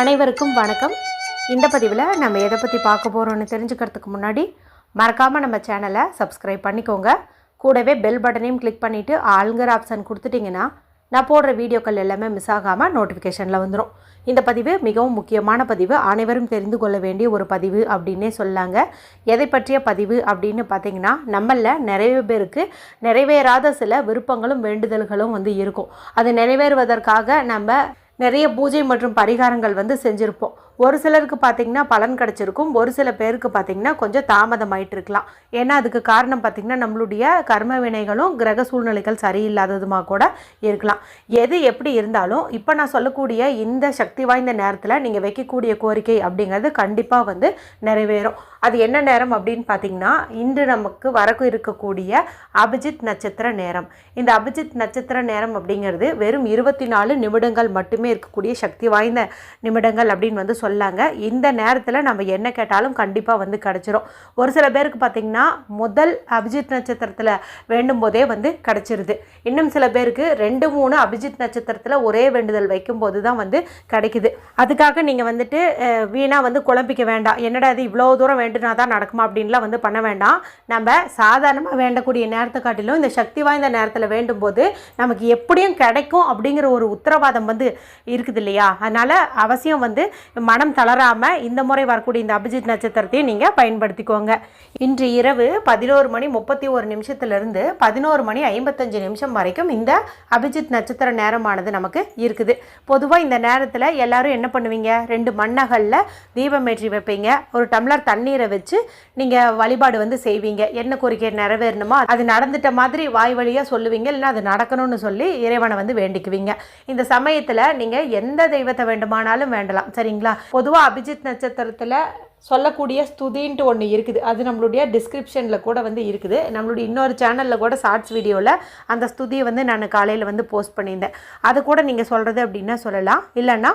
அனைவருக்கும் வணக்கம். இந்த பதிவில் நம்ம எதை பற்றி பார்க்க போகிறோம்னு தெரிஞ்சுக்கிறதுக்கு முன்னாடி மறக்காமல் நம்ம சேனலை சப்ஸ்கிரைப் பண்ணிக்கோங்க. கூடவே பெல் பட்டனையும் கிளிக் பண்ணிவிட்டு ஆளுங்கிற ஆப்ஷன் கொடுத்துட்டிங்கன்னா நான் போடுற வீடியோக்கள் எல்லாமே மிஸ் ஆகாமல் நோட்டிஃபிகேஷனில் வந்துடும் இந்த பதிவு மிகவும் முக்கியமான பதிவு. அனைவரும் தெரிந்து கொள்ள வேண்டிய ஒரு பதிவு அப்படின்னே சொல்லாங்க. எதை பற்றிய பதிவு அப்படின்னு பார்த்தீங்கன்னா நம்மளில் நிறைய பேருக்கு நிறைவேறாத சில விருப்பங்களும் வேண்டுதல்களும் வந்து இருக்கும். அது நிறைவேறுவதற்காக நம்ம நிறைய பூஜை மற்றும் பரிகாரங்கள் வந்து செஞ்சுருப்போம். ஒரு சிலருக்கு பார்த்திங்கன்னா பலன் கிடச்சிருக்கும். ஒரு சில பேருக்கு பார்த்திங்கன்னா கொஞ்சம் தாமதமாயிட்டு இருக்கலாம் ஏன்னா அதுக்கு காரணம் பார்த்திங்கன்னா நம்மளுடைய கர்ம வினைகளும் கிரக சூழ்நிலைகள் சரியில்லாததுமாக கூட இருக்கலாம். எது எப்படி இருந்தாலும் இப்போ நான் சொல்லக்கூடிய இந்த சக்தி வாய்ந்த நேரத்தில் நீங்கள் வைக்கக்கூடிய கோரிக்கை அப்படிங்கிறது கண்டிப்பாக வந்து நிறைவேறும். அது என்ன நேரம் அப்படின்னு பார்த்தீங்கன்னா இன்று நமக்கு வரக்கு இருக்கக்கூடிய அபிஜித் நட்சத்திர நேரம். இந்த அபிஜித் நட்சத்திர நேரம் அப்படிங்கிறது வெறும் இருபத்தி நாலு நிமிடங்கள் மட்டுமே இருக்கக்கூடிய சக்தி வாய்ந்த நிமிடங்கள் அப்படின்னு வந்து சொல்லாங்க. இந்த நேரத்தில் நம்ம என்ன கேட்டாலும் கண்டிப்பாக வந்து கிடச்சிரும். ஒரு சில பேருக்கு பார்த்திங்கன்னா முதல் அபிஜித் நட்சத்திரத்தில் வேண்டும் போதே வந்து கிடச்சிருது. இன்னும் சில பேருக்கு ரெண்டு மூணு அபிஜித் நட்சத்திரத்தில் ஒரே வேண்டுதல் வைக்கும்போது தான் வந்து கிடைக்குது. அதுக்காக நீங்கள் வந்துட்டு வீணாக வந்து குழம்பிக்க வேண்டாம். என்னடா இது இவ்வளோ தூரம் வேண்டுனா தான் நடக்குமா அப்படின்லாம் வந்து பண்ண வேண்டாம். நம்ம சாதாரணமாக வேண்டக்கூடிய நேரத்தை காட்டிலும் இந்த சக்தி வாய்ந்த நேரத்தில் வேண்டும் போது நமக்கு எப்படியும் கிடைக்கும் அப்படிங்கிற ஒரு உத்தரவாதம் வந்து இருக்குது இல்லையா அதனால் அவசியம் வந்து மனம் தளராமல் இந்த முறை வரக்கூடிய இந்த அபிஜித் நட்சத்திரத்தையும் நீங்கள் பயன்படுத்திக்கோங்க. இன்று இரவு பதினோரு மணி முப்பத்தி ஒரு நிமிஷத்துலேருந்து பதினோரு மணி ஐம்பத்தஞ்சு நிமிஷம் வரைக்கும் இந்த அபிஜித் நட்சத்திர நேரமானது நமக்கு இருக்குது. பொதுவாக இந்த நேரத்தில் எல்லாரும் என்ன பண்ணுவீங்க? ரெண்டு மண்ணகலில் தீபம் ஏற்றி வைப்பீங்க. ஒரு டம்ளர் தண்ணீரை வச்சு நீங்கள் வழிபாடு வந்து செய்வீங்க. என்ன கோரிக்கை நிறைவேறணுமோ அது நடந்துட்ட மாதிரி வாய் வழியாக சொல்லுவீங்க. இல்லைன்னா அது நடக்கணும்னு சொல்லி இறைவனை வந்து வேண்டிக்குவீங்க. இந்த சமயத்தில் நீங்கள் எந்த தெய்வத்தை வேண்டுமானாலும் வேண்டலாம். சரிங்களா? பொதுவாக அபிஜித் நட்சத்திரத்தில் சொல்லக்கூடிய ஸ்துதின்ட்டு ஒன்று இருக்குது. அது நம்மளுடைய டிஸ்கிரிப்ஷனில் கூட வந்து இருக்குது. நம்மளுடைய இன்னொரு சேனலில் கூட ஷார்ட்ஸ் வீடியோவில் அந்த ஸ்துதியை வந்து நான் காலையில் வந்து போஸ்ட் பண்ணியிருந்தேன். அது கூட நீங்கள் சொல்கிறது அப்படின்னா சொல்லலாம். இல்லைன்னா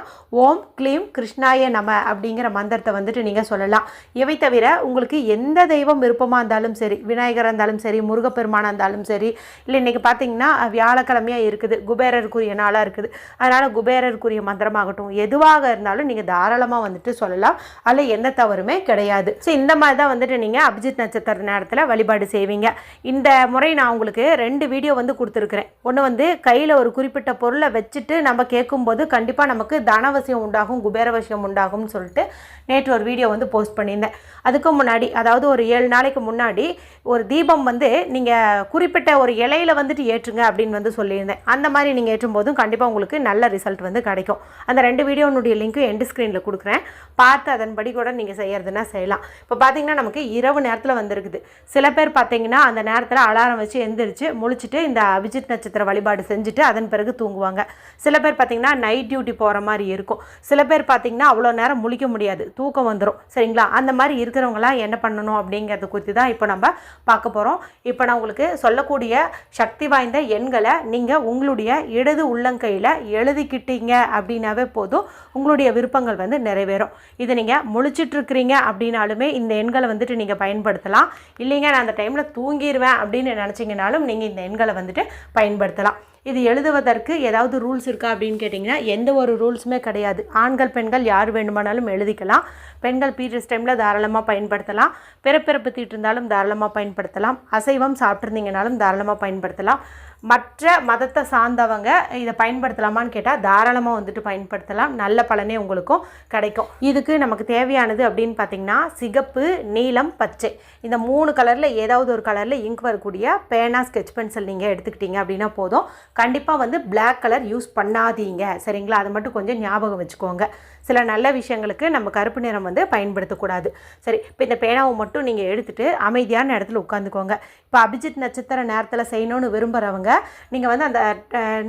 ஓம் க்ளீம் கிருஷ்ணாய நம அப்படிங்கிற மந்திரத்தை வந்துட்டு நீங்கள் சொல்லலாம். இவை தவிர உங்களுக்கு எந்த தெய்வம் விருப்பமாக இருந்தாலும் சரி விநாயகராக இருந்தாலும் சரி முருகப்பெருமானாக இருந்தாலும் சரி இல்லை இன்றைக்கி பார்த்தீங்கன்னா வியாழக்கிழமையாக இருக்குது. குபேரருக்குரிய நாளாக இருக்குது. அதனால் குபேரருக்குரிய மந்திரமாகட்டும் எதுவாக இருந்தாலும் நீங்கள் தாராளமாக வந்துட்டு சொல்லலாம். அதில் எந்த தவறுமே கிடையாது. ஸோ இந்த மாதிரி தான் வந்துட்டு நீங்கள் அபிஜித் நட்சத்திர நேரத்தில் வழிபாடு செய்வீங்க. இந்த முறை நான் உங்களுக்கு ரெண்டு வீடியோ வந்து கொடுத்துருக்குறேன். ஒன்று வந்து கையில் ஒரு குறிப்பிட்ட பொருளை வச்சுட்டு நம்ம கேட்கும்போது கண்டிப்பாக நமக்கு தனவசியம் உண்டாகும் குபேரவசியம் உண்டாகும்னு சொல்லிட்டு நேற்று ஒரு வீடியோ வந்து போஸ்ட் பண்ணியிருந்தேன். அதுக்கு முன்னாடி அதாவது ஒரு ஏழு நாளைக்கு முன்னாடி ஒரு தீபம் வந்து நீங்கள் குறிப்பிட்ட ஒரு இலையில வந்துட்டு ஏற்றுங்க அப்படின்னு வந்து சொல்லியிருந்தேன். அந்த மாதிரி நீங்கள் ஏற்றும் போதும் கண்டிப்பாக உங்களுக்கு நல்ல ரிசல்ட் வந்து கிடைக்கும். அந்த ரெண்டு வீடியோனுடைய லிங்க்கும் எண்டு ஸ்க்ரீனில் கொடுக்குறேன். பார்த்து அதன்படி கூட நீங்கள் செய்யறதுனா செய்யலாம். இப்போ பார்த்தீங்கன்னா நமக்கு இரவு நேரத்தில் வந்திருக்குது. சில பேர் பார்த்தீங்கன்னா அந்த நேரத்தில் அலாரம் வச்சு எந்திரிச்சு முழிச்சிட்டு இந்த அபிஜித் நட்சத்திர வழிபாடு செஞ்சுட்டு அதன் பிறகு தூங்குவாங்க. சில பேர் பார்த்தீங்கன்னா நைட் டியூட்டி போகிற மாதிரி இருக்கும். சில பேர் பார்த்தீங்கன்னா அவ்வளோ நேரம் முழிக்க முடியாது. தூக்கம் வந்துடும் சரிங்களா? அந்த மாதிரி இருக்கிறவங்களாம் என்ன பண்ணணும் அப்படிங்கிறத குறித்து தான் இப்போ நம்ம பார்க்க போகிறோம் இப்போ நான் உங்களுக்கு சொல்லக்கூடிய சக்தி வாய்ந்த எண்களை நீங்கள் உங்களுடைய இடது உள்ளங்கையில் எழுதிக்கிட்டீங்க அப்படின்னாவே போதும். உங்களுடைய விருப்பங்கள் வந்து நிறைவேறும். இதை நீங்கள் முழிச்சிட்டு இருக்கிறீங்க அப்படின்னாலுமே இந்த எண்களை வந்துட்டு நீங்கள் பயன்படுத்தலாம். இல்லைங்க நான் அந்த டைமில் தூங்கிடுவேன் அப்படின்னு நினச்சிங்கனாலும் நீங்கள் இந்த எண்களை வந்துட்டு பயன்படுத்தலாம். இது எழுதுவதற்கு ஏதாவது ரூல்ஸ் இருக்கா அப்படின்னு கேட்டிங்கன்னா எந்த ஒரு ரூல்ஸுமே கிடையாது. ஆண்கள் பெண்கள் யார் வேண்டுமானாலும் எழுதிக்கலாம். பெண்கள் பீரியட்ஸ் டைமில் தாராளமாக பயன்படுத்தலாம். பிறப்பிறப்பு தீட்டு இருந்தாலும் தாராளமாக பயன்படுத்தலாம். அசைவம் சாப்பிட்ருந்தீங்கனாலும் தாராளமாக பயன்படுத்தலாம். மற்ற மதத்தை சார்ந்தவங்க இதை பயன்படுத்தலாமான்னு கேட்டால் தாராளமாக வந்துட்டு பயன்படுத்தலாம். நல்ல பலனே உங்களுக்கும் கிடைக்கும். இதுக்கு நமக்கு தேவையானது அப்படின்னு பார்த்தீங்கன்னா சிகப்பு நீலம் பச்சை. இந்த மூணு கலரில் ஏதாவது ஒரு கலரில் இங்க் வரக்கூடிய பேனா ஸ்கெட்ச் பென்சில் நீங்கள் எடுத்துக்கிட்டீங்க அப்படின்னா போதும். கண்டிப்பாக வந்து பிளாக் கலர் யூஸ் பண்ணாதீங்க. சரிங்களா? அதை மட்டும் கொஞ்சம் ஞாபகம் வச்சுக்கோங்க. சில நல்ல விஷயங்களுக்கு நம்ம கருப்பு நிறம் வந்து பயன்படுத்தக்கூடாது. சரி இப்போ இந்த பேனாவை மட்டும் நீங்கள் எடுத்துகிட்டு அமைதியான இடத்துல உட்காந்துக்கோங்க இப்போ அபிஜித் நட்சத்திர நேரத்தில் செய்யணும்னு விரும்புகிறவங்க நீங்கள் வந்து அந்த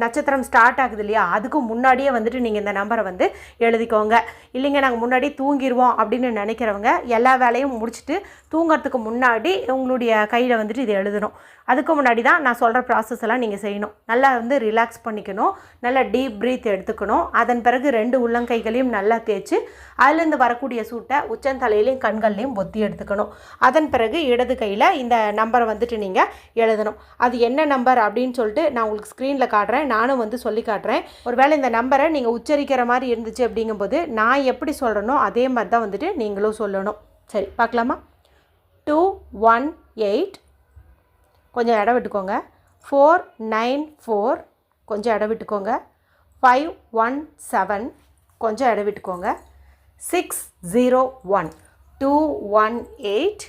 நட்சத்திரம் ஸ்டார்ட் ஆகுது இல்லையா? அதுக்கு முன்னாடியே வந்துட்டு நீங்கள் இந்த நம்பரை வந்து எழுதிக்கோங்க. இல்லைங்க நாங்கள் முன்னாடி தூங்கிடுவோம் அப்படின்னு நினைக்கிறவங்க எல்லா வேலையும் முடிச்சுட்டு தூங்குறதுக்கு முன்னாடி உங்களுடைய கையில் வந்துட்டு இது எழுதணும். அதுக்கு முன்னாடி தான் நான் சொல்கிற ப்ராசஸ் எல்லாம் நீங்கள் செய்யணும். நல்லா வந்து ரிலாக்ஸ் பண்ணிக்கணும். நல்லா டீப் ப்ரீத் எடுத்துக்கணும். அதன் பிறகு ரெண்டு உள்ளங்கைகளையும் நல்லா தேய்ச்சி அதுலேருந்து வரக்கூடிய சூட்டை உச்சந்தலையிலையும் கண்கள்லையும் பொத்தி எடுத்துக்கணும். அதன் பிறகு இடது கையில் இந்த நம்பரை வந்துட்டு நீங்கள் எழுதணும். அது என்ன நம்பர் அப்படின்னு சொல்லிட்டு நான் உங்களுக்கு ஸ்க்ரீனில் காட்டுறேன். நானும் வந்து சொல்லி காட்டுறேன். ஒருவேளை இந்த நம்பரை நீங்கள் உச்சரிக்கிற மாதிரி இருந்துச்சு அப்படிங்கும்போது நான் எப்படி சொல்கிறேனோ அதே மாதிரி தான் வந்துட்டு நீங்களும் சொல்லணும். சரி பார்க்கலாமா? டூ ஒன் எயிட் கொஞ்சம் இடம் விட்டுக்கோங்க. ஃபோர் நைன் ஃபோர் கொஞ்சம் இடம் விட்டுக்கோங்க. ஃபைவ் ஒன் செவன் கொஞ்சம் இடம் விட்டுக்கோங்க. Six zero one two one eight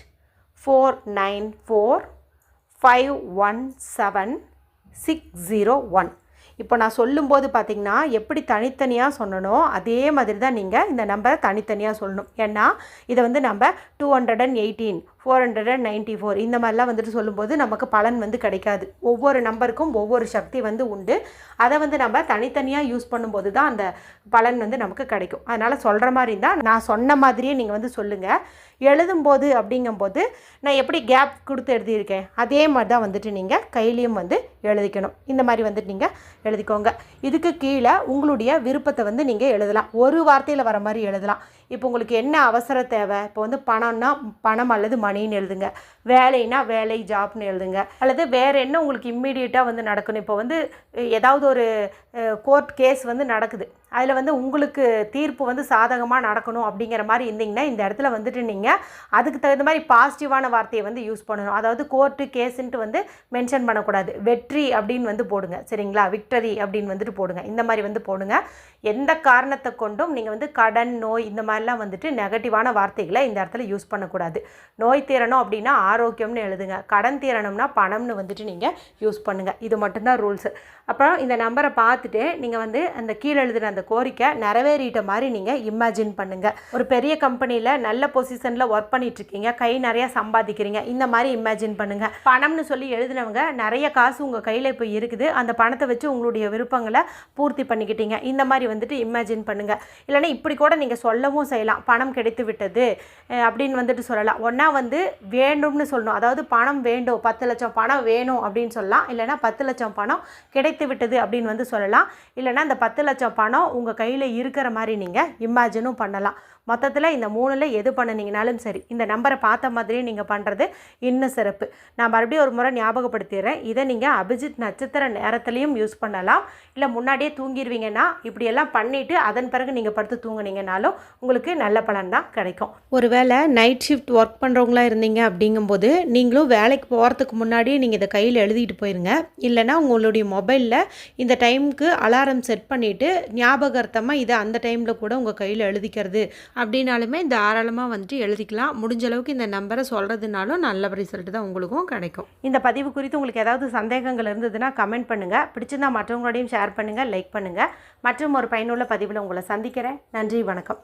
four nine four five one seven six zero one இப்போ நான் சொல்லும்போது பார்த்தீங்கன்னா எப்படி தனித்தனியாக சொன்னனோ அதே மாதிரி தான் நீங்கள் இந்த நம்பரை தனித்தனியாக சொல்லணும். ஏன்னா இதை வந்து நம்ம two hundred and eighteen four hundred and ninety four இந்த மாதிரிலாம் வந்துட்டு சொல்லும்போது நமக்கு பலன் வந்து கிடைக்காது. ஒவ்வொரு நம்பருக்கும் ஒவ்வொரு சக்தி வந்து உண்டு. அதை வந்து நம்ம தனித்தனியாக யூஸ் பண்ணும்போது தான் அந்த பலன் வந்து நமக்கு கிடைக்கும். அதனால் சொல்கிற மாதிரி இருந்தால் நான் சொன்ன மாதிரியே நீங்கள் வந்து சொல்லுங்கள் எழுதும்போது அப்படிங்கும்போது நான் எப்படி கேப் கொடுத்து எழுதியிருக்கேன்? அதே மாதிரி தான் வந்துட்டு நீங்கள் கையிலையும் வந்து எழுதிக்கணும். இந்த மாதிரி வந்துட்டு நீங்கள் எழுதிக்கோங்க. இதுக்கு கீழே உங்களுடைய விருப்பத்தை வந்து நீங்கள் எழுதலாம். ஒரு வார்த்தையில் வர மாதிரி எழுதலாம். இப்போ உங்களுக்கு என்ன அவசர தேவை? இப்போ வந்து பணம்னா பணம் அல்லது மணின்னு எழுதுங்க. வேலைனா வேலை ஜாப்னு எழுதுங்க. அல்லது வேறு என்ன உங்களுக்கு இம்மீடியட்டாக வந்து நடக்கணும்? இப்போ வந்து ஏதாவது ஒரு கோர்ட் கேஸ் வந்து நடக்குது. அதில் வந்து உங்களுக்கு தீர்ப்பு வந்து சாதகமாக நடக்கணும் அப்படிங்கிற மாதிரி இருந்தீங்கன்னா இந்த இடத்துல வந்துட்டு நீங்கள் அதுக்கு தகுந்த மாதிரி பாசிட்டிவான வார்த்தையை வந்து யூஸ் பண்ணணும். அதாவது கோர்ட்டு கேஸுன்ட்டு வந்து மென்ஷன் பண்ணக்கூடாது. வெற்றி அப்படின்னு வந்து போடுங்க. சரிங்களா? விக்டரி அப்படின்னு வந்துட்டு போடுங்க. இந்த மாதிரி வந்து போடுங்க. எந்த காரணத்தை கொண்டும் நீங்கள் வந்து கடன் நோய் இந்த மாதிரிலாம் வந்துட்டு நெகட்டிவான வார்த்தைகளை இந்த இடத்துல யூஸ் பண்ணக்கூடாது. நோய் தீரணும் அப்படின்னா ஆரோக்கியம்னு எழுதுங்க. கடன் தீரணும்னா பணம்னு வந்துட்டு நீங்கள் யூஸ் பண்ணுங்கள் இது மட்டும்தான் ரூல்ஸு அப்புறம் இந்த நம்பரை பார்த்துட்டு நீங்கள் வந்து அந்த கீழே எழுதுகிற அந்த கோரிக்கை நிறைவேறிட்ட மாதிரி நீங்கள் இமேஜின் பண்ணுங்கள் ஒரு பெரிய கம்பெனியில் நல்ல பொசிஷனில் ஒர்க் பண்ணிகிட்ருக்கீங்க கை நிறையா சம்பாதிக்கிறீங்க. இந்த மாதிரி இமேஜின் பண்ணுங்கள் பணம்னு சொல்லி எழுதினவங்க நிறைய காசு உங்கள் கையில் இப்போ இருக்குது. அந்த பணத்தை வச்சு உங்களுடைய விருப்பங்களை பூர்த்தி பண்ணிக்கிட்டீங்க. இந்த மாதிரி வந்துட்டு இமேஜின் பண்ணுங்கள் இல்லைன்னா இப்படி கூட நீங்கள் சொல்லவும் செய்யலாம். பணம் கிடைத்து விட்டது அப்படின்னு வந்துட்டு சொல்லலாம். ஒன்றா வந்து வேண்டும்னு சொல்லணும். அதாவது பணம் வேண்டும். பத்து லட்சம் பணம் வேணும் அப்படின்னு சொல்லலாம். இல்லைன்னா பத்து லட்சம் பணம் கிடைத்து விட்டது அப்படின்னு வந்து சொல்லலாம். இல்லைன்னா அந்த பத்து லட்சம் பணம் உங்கள் கையில் இருக்கிற மாதிரி நீங்கள் இமேஜினும் பண்ணலாம். மொத்தத்தில் இந்த மூணில் எது பண்ணினீங்கனாலும் சரி இந்த நம்பரை பார்த்த மாதிரியே நீங்கள் பண்ணுறது இன்னும் சிறப்பு. நான் மறுபடியும் ஒரு முறை ஞாபகப்படுத்திடுறேன். இதை நீங்கள் அபிஜித் நட்சத்திர நேரத்துலையும் யூஸ் பண்ணலாம். இல்லை முன்னாடியே தூங்கிடுவீங்கன்னா இப்படியெல்லாம் பண்ணிவிட்டு அதன் பிறகு நீங்கள் படுத்து தூங்குனீங்கனாலும் உங்களுக்கு நல்ல பலன் தான் கிடைக்கும். ஒருவேளை நைட் ஷிஃப்ட் ஒர்க் பண்ணுறவங்களா இருந்தீங்க அப்படிங்கும்போது நீங்களும் வேலைக்கு போகிறதுக்கு முன்னாடியே நீங்கள் இதை கையில் எழுதிட்டு போயிருங்க. இல்லைன்னா உங்களுடைய மொபைலில் இந்த டைமுக்கு அலாரம் செட் பண்ணிவிட்டு ஞாபகம் ஞாபகார்த்தமாக இதை அந்த டைமில் கூட உங்கள் கையில் எழுதிக்கிறது அப்படின்னாலுமே தாராளமாக வந்துட்டு எழுதிக்கலாம். முடிஞ்ச அளவுக்கு இந்த நம்பரை சொல்கிறதுனாலும் நல்ல ரிசல்ட் தான் உங்களுக்கும் கிடைக்கும். இந்த பதிவு குறித்து உங்களுக்கு ஏதாவது சந்தேகங்கள் இருந்ததுன்னா கமெண்ட் பண்ணுங்கள் பிடிச்சிருந்தா மற்றவங்களோடையும் ஷேர் பண்ணுங்கள் லைக் பண்ணுங்கள் மற்றும் ஒரு பயனுள்ள பதிவில் உங்களை சந்திக்கிறேன். நன்றி வணக்கம்.